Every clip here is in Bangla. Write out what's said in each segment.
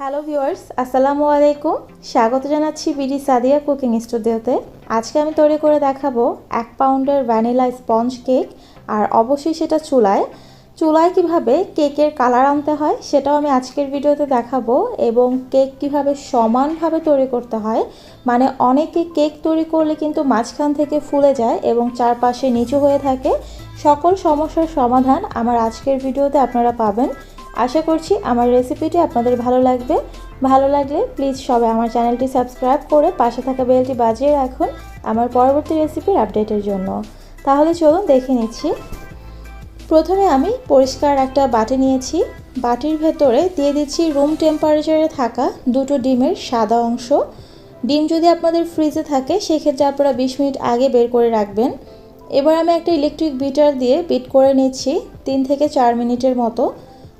হ্যালো ভিউয়ার্স আসসালামু আলাইকুম। স্বাগত জানাচ্ছি বিডি সাদিয়া কুকিং স্টুডিওতে আজকে আমি তৈরি করে দেখাবো এক পাউন্ডের ভ্যানিলা স্পঞ্জ কেক আর অবশ্যই সেটা চুলায়। চুলায় কীভাবে কেকের কালার আনতে হয় সেটাও আমি আজকের ভিডিওতে দেখাবো, এবং কেক কীভাবে সমানভাবে তৈরি করতে হয়। মানে অনেকে কেক তৈরি করলে কিন্তু মাঝখান থেকে ফুলে যায় এবং চারপাশে নিচু হয়ে থাকে। সকল সমস্যার সমাধান আমার আজকের ভিডিওতে আপনারা পাবেন। আশা করছি আমার রেসিপিটি আপনাদের ভালো লাগবে। ভালো লাগলে প্লিজ সবাই আমার চ্যানেলটি সাবস্ক্রাইব করে পাশে থাকা বেলটি বাজিয়ে রাখুন আমার পরবর্তী রেসিপির আপডেটের জন্য। তাহলে চলুন দেখে নিচ্ছি। প্রথমে আমি পরিষ্কার একটা বাটি নিয়েছি। বাটির ভেতরে দিয়ে দিচ্ছি রুম টেম্পারেচারে থাকা দুটো ডিমের সাদা অংশ। ডিম যদি আপনাদের ফ্রিজে থাকে, সেক্ষেত্রে আপনারা বিশ মিনিট আগে বের করে রাখবেন। এবার আমি একটা ইলেকট্রিক বিটার দিয়ে বিট করে নিচ্ছি তিন থেকে চার মিনিটের মতো।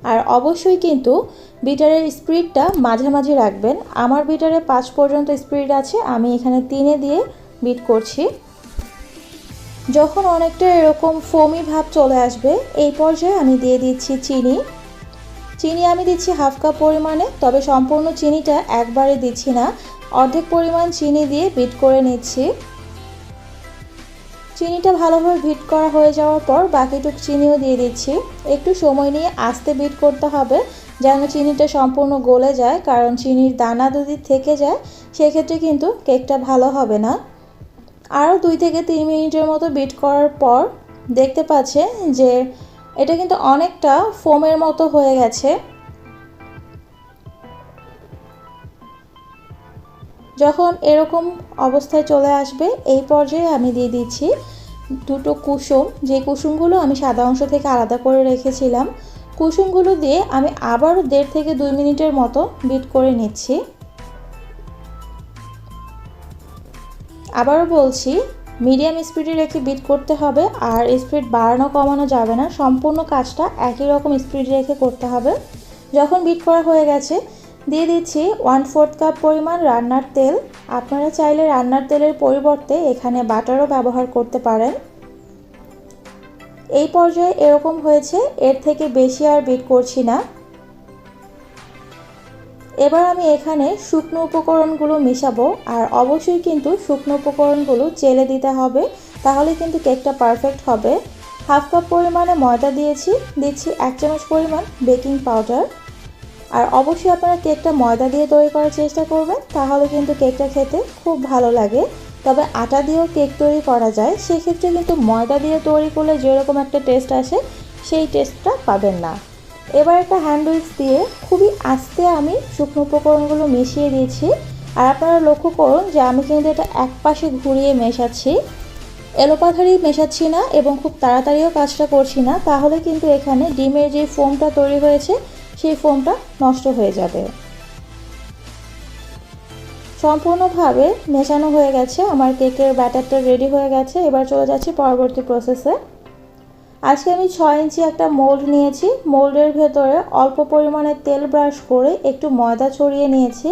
আর অবশ্যই কিন্তু বিটারের স্পিডটা মাঝামাঝি রাখবেন। আমার বিটারে পাঁচ পর্যন্ত স্পিড আছে, আমি এখানে তিনে দিয়ে বিট করছি। যখন অনেকটা এরকম ফোমি ভাব চলে আসবে, এই পর্যায়ে আমি দিয়ে দিচ্ছি চিনি। চিনি আমি দিচ্ছি হাফ কাপ পরিমাণে, তবে সম্পূর্ণ চিনিটা একবারে দিচ্ছি না। অর্ধেক পরিমাণ চিনি দিয়ে বিট করে নিচ্ছি। চিনিটা ভালোভাবে বিট করা হয়ে যাওয়ার পর বাকিটুকু চিনিও দিয়ে দিচ্ছি। একটু সময় নিয়ে আস্তে বিট করতে হবে যেন চিনিটা সম্পূর্ণ গলে যায়, কারণ চিনির দানা যদি থেকে যায়, সেক্ষেত্রে কিন্তু কেকটা ভালো হবে না। আরও দুই থেকে তিন মিনিটের মতো বিট করার পর দেখতে পাচ্ছে যে এটা কিন্তু অনেকটা ফোমের মতো হয়ে গেছে। যখন এরকম অবস্থায় চলে আসবে, এই পর্যায়ে আমি দিয়ে দিচ্ছি দুটো কুসুম। যে কুসুমগুলো আমি সাদা অংশ থেকে আলাদা করে রেখেছিলাম, কুসুমগুলো দিয়ে আমি আবারও দেড় থেকে দুই মিনিটের মতো বিট করে নিচ্ছি। আবারও বলছি, মিডিয়াম স্পিডে রেখে বিট করতে হবে, আর স্পিড বাড়ানো কমানো যাবে না। সম্পূর্ণ কাজটা একই রকম স্পিড রেখে করতে হবে। যখন বিট করা হয়ে গেছে দিয়ে দিচ্ছি ওয়ান ফোর্থ কাপ পরিমাণ রান্নার তেল। আপনারা চাইলে রান্নার তেলের পরিবর্তে এখানে বাটারও ব্যবহার করতে পারেন। এই পর্যায়ে এরকম হয়েছে, এর থেকে বেশি আর বিট করছি না। এবার আমি এখানে শুকনো উপকরণগুলো মিশাবো, আর অবশ্যই কিন্তু শুকনো উপকরণগুলো চেলে দিতে হবে, তাহলে কিন্তু কেকটা পারফেক্ট হবে। হাফ কাপ পরিমাণে ময়দা দিয়েছি, দিচ্ছি এক চামচ পরিমাণ বেকিং পাউডার আর অবশ্যই আপনারা কেকটা ময়দা দিয়ে তৈরি করার চেষ্টা করবেন, তাহলে কিন্তু কেকটা খেতে খুব ভালো লাগে। তবে আটা দিয়েও কেক তৈরি করা যায়, সেক্ষেত্রে কিন্তু ময়দা দিয়ে তৈরি করলে যেরকম একটা টেস্ট আসে, সেই টেস্টটা পাবেন না। এবার একটা হ্যান্ড দিয়ে খুবই আস্তে আমি শুকনো উপকরণগুলো মিশিয়ে দিয়েছি। আর আপনারা লক্ষ্য করুন যে আমি কিন্তু এটা এক পাশে ঘুরিয়ে মেশাচ্ছি। এলোপাথারি মেশাচ্ছি না এবং খুব তাড়াতাড়িও কাজটা করছি না, তাহলে কিন্তু এখানে ডিমের যে ফোমটা তৈরি হয়েছে সেই ফোমটা নষ্ট হয়ে যাবে। সম্পূর্ণভাবে মেশানো হয়ে গেছে। আমার কেকের ব্যাটারটা রেডি হয়ে গেছে। এবার চলে যাচ্ছি পরবর্তী প্রসেসে আজকে আমি ছয় ইঞ্চি একটা মোল্ড নিয়েছি। মোল্ডের ভেতরে অল্প পরিমাণে তেল ব্রাশ করে একটু ময়দা ছড়িয়ে নিয়েছি।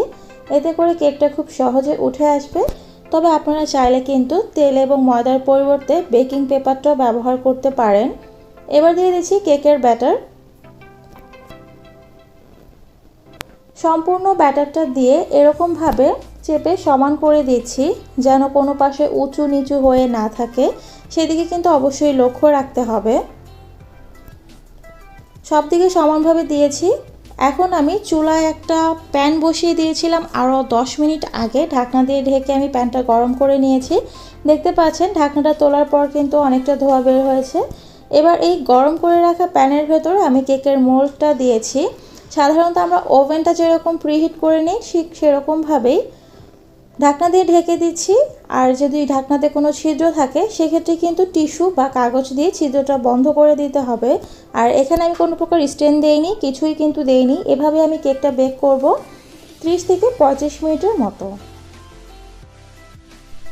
এতে করে কেকটা খুব সহজে উঠে আসবে। তবে আপনারা চাইলে কিন্তু তেল এবং ময়দার পরিবর্তে বেকিং পেপারটাও ব্যবহার করতে পারেন। এবার দিয়ে দিচ্ছি কেকের ব্যাটার সম্পূর্ণ ব্যাটারটা দিয়ে এরকমভাবে চেপে সমান করে দিচ্ছি, যেন কোনো পাশে উঁচু নিচু হয়ে না থাকে। সেদিকে কিন্তু অবশ্যই লক্ষ্য রাখতে হবে। সব দিকে সমানভাবে দিয়েছি। এখন আমি চুলায় একটা প্যান বসিয়ে দিয়েছিলাম। আরও দশ মিনিট আগে ঢাকনা দিয়ে ঢেকে আমি প্যানটা গরম করে নিয়েছি। দেখতে পাচ্ছেন, ঢাকনাটা তোলার পর কিন্তু অনেকটা ধোয়া বের হয়েছে। এবার এই গরম করে রাখা প্যানের ভেতরে আমি কেকের মোল্ডটা দিয়েছি। সাধারণত আমরা ওভেনটা যেরকম প্রিহিট করে নিই, ঠিক সেরকমভাবেই ঢাকনা দিয়ে ঢেকে দিচ্ছি। আর যদি ঢাকনাতে কোনো ছিদ্র থাকে, সেক্ষেত্রে কিন্তু টিস্যু বা কাগজ দিয়ে ছিদ্রটা বন্ধ করে দিতে হবে। আর এখানে আমি কোনো প্রকার স্ট্যান্ড দেইনি, কিছুই কিন্তু দেইনি। এভাবে আমি কেকটা বেক করব ত্রিশ থেকে পঁচিশ মিনিটের মতো।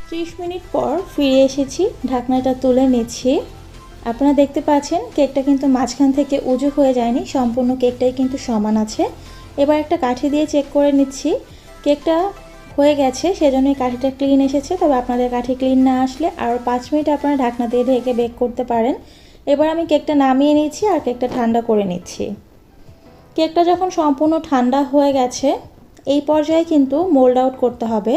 ত্রিশ মিনিট পর ফিরে এসেছি, ঢাকনাটা তুলে নিচ্ছি। আপনারা দেখতে পাচ্ছেন কেকটা কিন্তু মাঝখান থেকে উজু হয়ে যায়নি, সম্পূর্ণ কেকটাই কিন্তু সমান আছে। এবার একটা কাঠি দিয়ে চেক করে নিচ্ছি। কেকটা হয়ে গেছে, সেজন্য কাঠিটা ক্লিন এসেছে। তবে আপনাদের কাঠি ক্লিন না আসলে আরও পাঁচ মিনিট আপনারা ঢাকনা দিয়ে ঢেকে বেক করতে পারেন। এবার আমি কেকটা নামিয়ে নিচ্ছি আর কেকটা ঠান্ডা করে নিচ্ছি। কেকটা যখন সম্পূর্ণ ঠান্ডা হয়ে গেছে, এই পর্যায়ে কিন্তু মোল্ড আউট করতে হবে।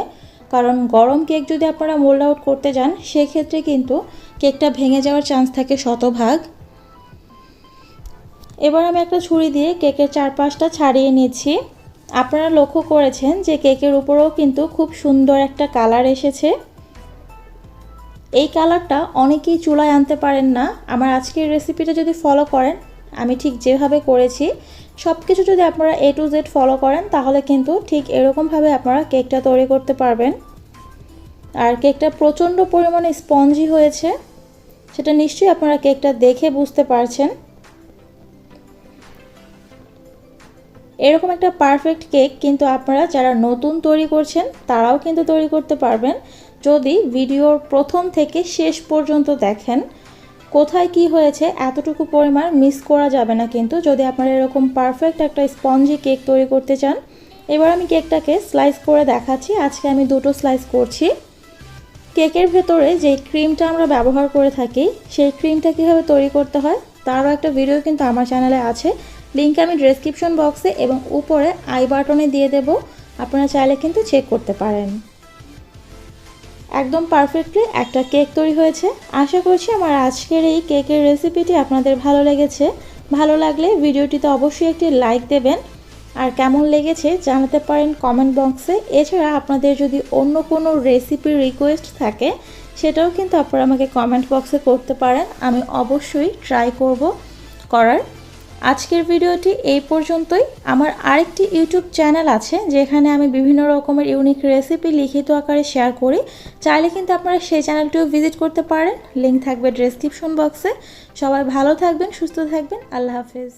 কারণ গরম কেক যদি আপনারা মোল্ড আউট করতে যান, সেক্ষেত্রে কিন্তু কেকটা ভেঙে যাওয়ার চান্স থাকে শতভাগ। এবার আমি একটা ছুরি দিয়ে কেকের চারপাশটা ছাড়িয়ে নিচ্ছি। আপনারা লক্ষ্য করেছেন যে কেকের উপরেও কিন্তু খুব সুন্দর একটা কালার এসেছে। এই কালারটা অনেকেই চুলায় আনতে পারেন না। আমার আজকের রেসিপিটা যদি ফলো করেন, আমি ঠিক যেভাবে করেছি সব কিছু যদি আপনারা এ টু জেড ফলো করেন, তাহলে কিন্তু ঠিক এরকমভাবে আপনারা কেকটা তৈরি করতে পারবেন। আর কেকটা প্রচণ্ড পরিমাণে স্পঞ্জি হয়েছে, সেটা নিশ্চয়ই আপনারা কেকটা দেখে বুঝতে পারছেন। এরকম একটা পারফেক্ট কেক কিন্তু আপনারা যারা নতুন তৈরি করছেন, তারাও কিন্তু তৈরি করতে পারবেন। যদি ভিডিওর প্রথম থেকে শেষ পর্যন্ত দেখেন কোথায় কি হয়েছে, এতটুকু পরিমাণ মিস করা যাবে না কিন্তু। যদি আপনারা এরকম পারফেক্ট একটা স্পঞ্জি কেক তৈরি করতে চান, এবার আমি কেকটাকে স্লাইস করে দেখাচ্ছি। আজকে আমি দুটো স্লাইস করছি। কেকের ভেতরে যে ক্রিমটা আমরা ব্যবহার করে থাকি, সেই ক্রিমটা কীভাবে তৈরি করতে হয়, তারও একটা ভিডিও কিন্তু আমার চ্যানেলে আছে। লিঙ্ক আমি ডেসক্রিপশন বক্সে এবং উপরে আই বাটনে দিয়ে দেব। আপনারা চাইলে কিন্তু চেক করতে পারেন। একদম পারফেক্টলি একটা কেক তৈরি হয়েছে। আশা করছি আমার আজকের এই কেকের রেসিপিটি আপনাদের ভালো লেগেছে। ভালো লাগলে ভিডিওটিতে অবশ্যই একটি লাইক দেবেন। আর কেমন লেগেছে জানাতে পারেন কমেন্ট বক্সে এছাড়া আপনাদের যদি অন্য কোনো রেসিপির রিকোয়েস্ট থাকে, সেটাও কিন্তু আপনারা আমাকে কমেন্ট বক্সে করতে পারেন। আমি অবশ্যই ট্রাই করব করার। আজকের ভিডিওটি এই পর্যন্তই। আমার আরেকটি ইউটিউব চ্যানেল আছে, যেখানে আমি বিভিন্ন রকমের ইউনিক রেসিপি লিখিত আকারে শেয়ার করি। চাইলে কিন্তু আপনারা সেই চ্যানেলটিও ভিজিট করতে পারেন। লিঙ্ক থাকবে ডেসক্রিপশন বক্সে। সবাই ভালো থাকবেন, সুস্থ থাকবেন। আল্লাহ হাফেজ।